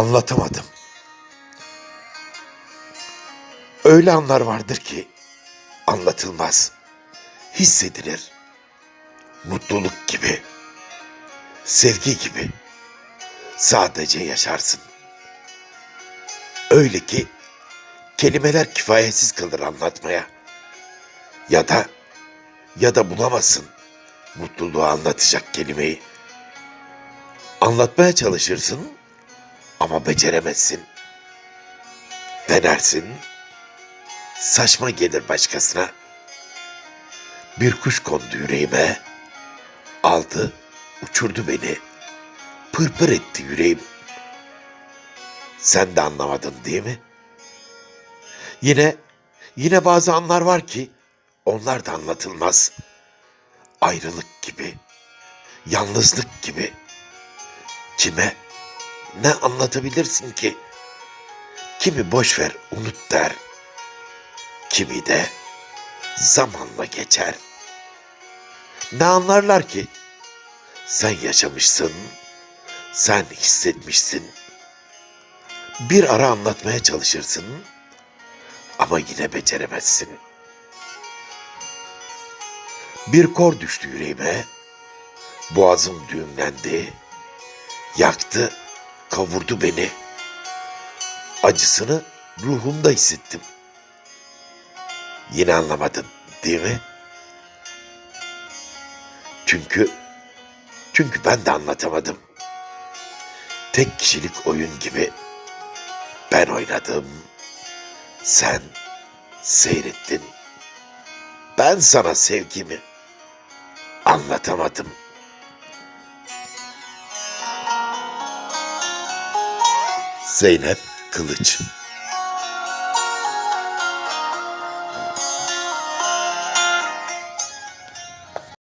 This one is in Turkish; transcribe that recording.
Anlatamadım. Öyle anlar vardır ki anlatılmaz. Hissedilir. Mutluluk gibi, sevgi gibi sadece yaşarsın. Öyle ki kelimeler kifayetsiz kalır anlatmaya. Ya da ya da bulamazsın mutluluğu anlatacak kelimeyi. Anlatmaya çalışırsın ama beceremezsin. Denersin, saçma gelir başkasına. Bir kuş kondu yüreğime, aldı, uçurdu beni. Pırpır etti yüreğim. Sen de anlamadın değil mi? Yine, yine bazı anlar var ki onlar da anlatılmaz. Ayrılık gibi, yalnızlık gibi. Kime, ne anlatabilirsin ki? Kimi boş ver, unut der. Kimi de zamanla geçer. Ne anlarlar ki? Sen yaşamışsın, sen hissetmişsin. Bir ara anlatmaya çalışırsın ama yine beceremezsin. Bir kor düştü yüreğime, boğazım düğümlendi, yaktı, kavurdu beni. Acısını ruhumda hissettim. Yine anlamadın, değil mi? Çünkü çünkü ben de anlatamadım. Tek kişilik oyun gibi ben oynadım. Sen seyrettin. Ben sana sevgimi anlatamadım. Zeynep Kılıç